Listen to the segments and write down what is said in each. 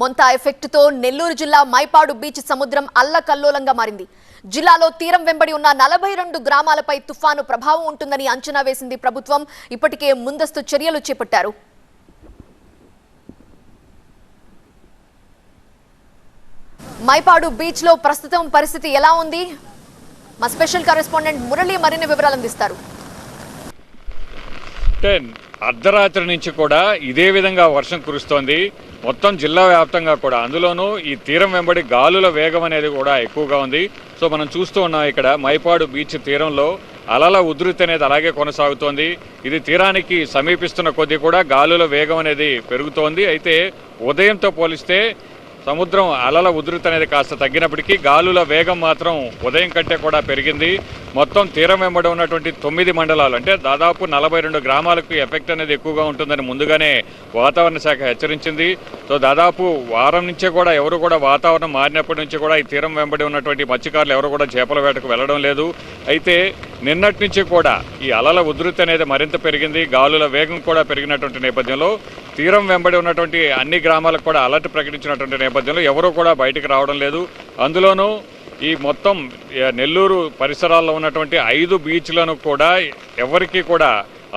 మొంతా ఎఫెక్ట్తో నెల్లూరు జిల్లా మైపాడు బీచ్ సముద్రం అల్లకల్లోలంగా మారింది. జిల్లాలో తీరం వెంబడి ఉన్న నలభై రెండు గ్రామాలపై తుఫాను ప్రభావం ఉంటుందని అంచనా వేసింది ప్రభుత్వం. ఇప్పటికే ముందస్తు చర్యలు చేపట్టారు. మైపాడు బీచ్లో ప్రస్తుతం పరిస్థితి ఎలా ఉంది? మా స్పెషల్ కరెస్పాండెంట్ మురళి మరిన్ని వివరాలు అందిస్తారు. అర్ధరాత్రి నుంచి కూడా ఇదే విధంగా వర్షం కురుస్తోంది. మొత్తం జిల్లా వ్యాప్తంగా కూడా. అందులోనూ ఈ తీరం వెంబడి గాలుల వేగం అనేది కూడా ఎక్కువగా ఉంది. సో మనం చూస్తూ ఉన్నాం ఇక్కడ మైపాడు బీచ్ తీరంలో అలల ఉధృతి అనేది అలాగే కొనసాగుతోంది. ఇది తీరానికి సమీపిస్తున్న కొద్దీ కూడా గాలుల వేగం అనేది పెరుగుతోంది. అయితే ఉదయంతో పోలిస్తే సముద్రం అలల ఉధృతి అనేది కాస్త తగ్గినప్పటికీ గాలుల వేగం మాత్రం ఉదయం కంటే కూడా పెరిగింది. మొత్తం తీరం వెంబడి ఉన్నటువంటి తొమ్మిది మండలాలు అంటే దాదాపు నలభై రెండు గ్రామాలకు ఎఫెక్ట్ అనేది ఎక్కువగా ఉంటుందని ముందుగానే వాతావరణ శాఖ హెచ్చరించింది. సో దాదాపు వారం నుంచే కూడా ఎవరు కూడా వాతావరణం మారినప్పటి నుంచి కూడా ఈ తీరం వెంబడి ఉన్నటువంటి మత్స్యకారులు ఎవరు కూడా చేపల వేటకు వెళ్ళడం లేదు. అయితే నిన్నటి నుంచి కూడా ఈ అలల ఉధృతి అనేది మరింత పెరిగింది. గాలుల వేగం కూడా పెరిగినటువంటి నేపథ్యంలో తీరం వెంబడి ఉన్నటువంటి అన్ని గ్రామాలకు కూడా అలర్ట్ ప్రకటించినటువంటి నేపథ్యంలో ఎవరూ కూడా బయటకు రావడం లేదు. అందులోనూ ఈ మొత్తం నెల్లూరు పరిసరాల్లో ఉన్నటువంటి ఐదు బీచ్లను కూడా ఎవరికీ కూడా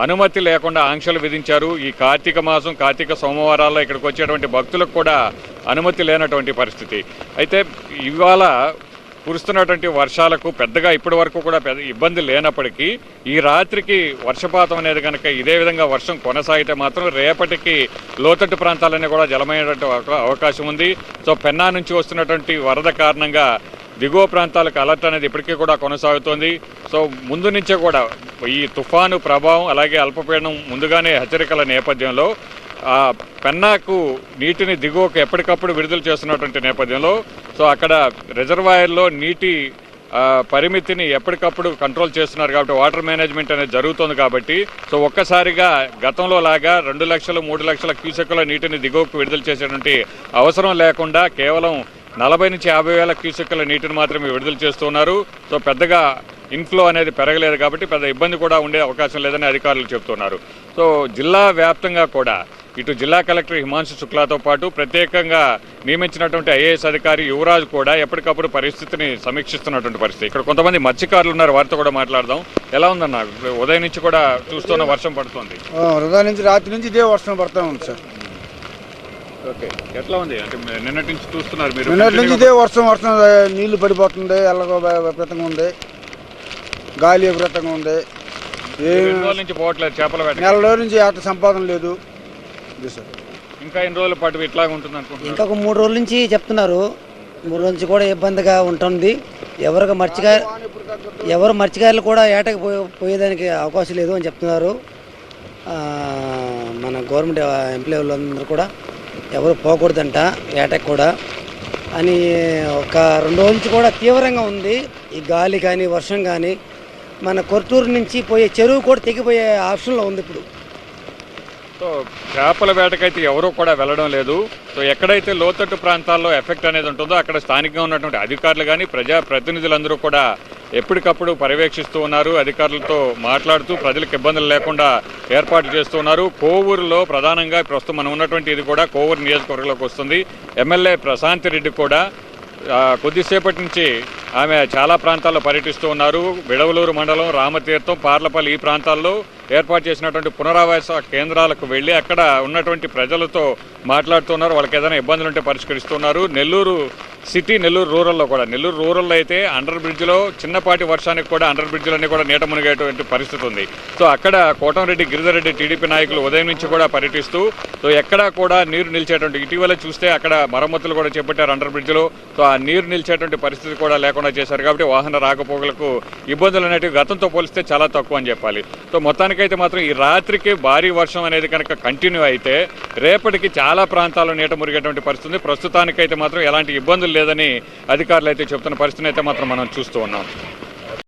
అనుమతి లేకుండా ఆంక్షలు విధించారు. ఈ కార్తీక మాసం కార్తీక సోమవారాల్లో ఇక్కడికి వచ్చేటువంటి భక్తులకు కూడా అనుమతి లేనటువంటి పరిస్థితి. అయితే ఇవాళ కురుస్తున్నటువంటి వర్షాలకు పెద్దగా ఇప్పటి వరకు కూడా పెద్ద ఇబ్బంది లేనప్పటికీ ఈ రాత్రికి వర్షపాతం అనేది కనుక ఇదే విధంగా వర్షం కొనసాగితే మాత్రం రేపటికి లోతట్టు ప్రాంతాలన్నీ కూడా జలమయ్యేటువంటి అవకాశం ఉంది. సో పెన్నా నుంచి వస్తున్నటువంటి వరద కారణంగా దిగువ ప్రాంతాలకు అలర్ట్ అనేది ఇప్పటికీ కూడా కొనసాగుతోంది. సో ముందు నుంచే కూడా ఈ తుఫాను ప్రభావం అలాగే అల్పపీడనం ముందుగానే హెచ్చరికల నేపథ్యంలో ఆ పెన్నాకు నీటిని దిగువకు ఎప్పటికప్పుడు విడుదల చేస్తున్నటువంటి నేపథ్యంలో సో అక్కడ రిజర్వాయర్లో నీటి పరిమితిని ఎప్పటికప్పుడు కంట్రోల్ చేస్తున్నారు కాబట్టి వాటర్ మేనేజ్మెంట్ అనేది జరుగుతుంది కాబట్టి సో ఒక్కసారిగా గతంలో లాగా రెండు లక్షలు మూడు లక్షల క్యూసెక్కుల నీటిని దిగువకు విడుదల చేసేటువంటి అవసరం లేకుండా కేవలం నలభై నుంచి యాభై వేల క్యూసెక్కుల నీటిని మాత్రమే విడుదల చేస్తున్నారు సో పెద్దగా ఇన్ఫ్లో అనేది పెరగలేదు కాబట్టి పెద్ద ఇబ్బంది కూడా ఉండే అవకాశం లేదని అధికారులు చెబుతున్నారు సో జిల్లా వ్యాప్తంగా కూడా ఇటు జిల్లా కలెక్టర్ హిమాంశు శుక్లాతో పాటు ప్రత్యేకంగా నియమించినటువంటి ఐఏఎస్ అధికారి యువరాజ్ కూడా ఎప్పటికప్పుడు పరిస్థితిని సమీక్షిస్తున్నటువంటి పరిస్థితి. ఇక్కడ కొంతమంది మత్స్యకారులు ఉన్నారు వారితో కూడా మాట్లాడదాం. ఎలా ఉందన్న? ఉదయం నుంచి కూడా చూస్తున్న వర్షం పడుతుంది. ఆ, హృదయ నుంచి రాత్రి నుంచి ఇదే వర్షం పడతా ఉంది సార్. ఓకే. ఎట్లా ఉంది? అంటే నిన్నటి నుంచి చూస్తున్నారు మీరు. నిన్నటి నుంచి ఇదే వర్షం వర్షం నీళ్ళు పడిపోతుంది ఎల్లగో బ- విపరీతంగా ఉంది గాలి విపరీతంగా ఉంది నెల రోజుల నుంచి ఆట సంపాదన లేదు. ఇంకా ఎన్ని రోజుల పాటు ఉంటుంది అనుకుంటున్నారు? ఇంకొక మూడు రోజుల నుంచి చెప్తున్నారు. మూడు రోజుల నుంచి కూడా ఇబ్బందిగా ఉంటుంది. ఎవరికి మర్చికాయ ఎవరు మర్చికాయలు కూడా ఏటకి పోయే పోయేదానికి అవకాశం లేదు అని చెప్తున్నారు. మన గవర్నమెంట్ ఎంప్లాయీ వాళ్ళందరూ కూడా ఎవరు పోకూడదంట ఏటకి కూడా. అని ఒక రెండు రోజుల నుంచి కూడా తీవ్రంగా ఉంది. ఈ గాలి కానీ వర్షం కానీ మన కొర్టూరు నుంచి పోయే చెరువు కూడా తెగిపోయే ఆప్షన్లో ఉంది ఇప్పుడు. సో చేపల వేటకైతే ఎవరూ కూడా వెళ్ళడం లేదు. సో ఎక్కడైతే లోతట్టు ప్రాంతాల్లో ఎఫెక్ట్ అనేది ఉంటుందో అక్కడ స్థానికంగా ఉన్నటువంటి అధికారులు కానీ ప్రజా ప్రతినిధులందరూ కూడా ఎప్పటికప్పుడు పర్యవేక్షిస్తూ ఉన్నారు. అధికారులతో మాట్లాడుతూ ప్రజలకు ఇబ్బందులు లేకుండా ఏర్పాటు చేస్తూ ఉన్నారు. కోవూరులో ప్రధానంగా ప్రస్తుతం మనం ఉన్నటువంటి ఇది కూడా కోవూరు నియోజకవర్గంలోకి వస్తుంది. ఎమ్మెల్యే ప్రశాంత్ రెడ్డి కూడా కొద్దిసేపటి నుంచి ఆమె చాలా ప్రాంతాల్లో పర్యటిస్తూ ఉన్నారు. విడవలూరు మండలం రామతీర్థం పార్లపల్లి ఈ ప్రాంతాల్లో ఏర్పాటు చేసినటువంటి పునరావాస కేంద్రాలకు వెళ్ళి అక్కడ ఉన్నటువంటి ప్రజలతో మాట్లాడుతున్నారు. వాళ్ళకి ఏదైనా ఇబ్బందులు ఉంటే పరిష్కరిస్తున్నారు. నెల్లూరు సిటీ నెల్లూరు రూరల్లో కూడా. నెల్లూరు రూరల్లో అయితే అండర్ బ్రిడ్జ్లో చిన్నపాటి వర్షానికి కూడా అండర్ బ్రిడ్జ్లన్నీ కూడా నీట మునిగేటువంటి పరిస్థితి ఉంది. సో అక్కడ కోటంరెడ్డి గిరిజరెడ్డి టీడీపీ నాయకులు ఉదయం నుంచి కూడా పర్యటిస్తూ సో ఎక్కడా కూడా నీరు నిలిచేటువంటి ఇటీవల చూస్తే అక్కడ మరమ్మతులు కూడా చేపట్టారు అండర్ బ్రిడ్జ్లో. సో ఆ నీరు నిలిచేటువంటి పరిస్థితి కూడా లేకుండా చేశారు కాబట్టి వాహన రాకపోకలకు ఇబ్బందులు అనేటివి గతంతో పోలిస్తే చాలా తక్కువ అని చెప్పాలి. సో మొత్తానికైతే మాత్రం ఈ రాత్రికి భారీ వర్షం అనేది కనుక కంటిన్యూ అయితే రేపటికి చాలా ప్రాంతాల్లో నీట మురిగేటువంటి పరిస్థితి ప్రస్తుతానికైతే మాత్రం ఎలాంటి ఇబ్బందులు లేదని అధికారులు అయితే చెప్తున్న పరిస్థితిని అయితే మాత్రం మనం చూస్తూ ఉన్నాం.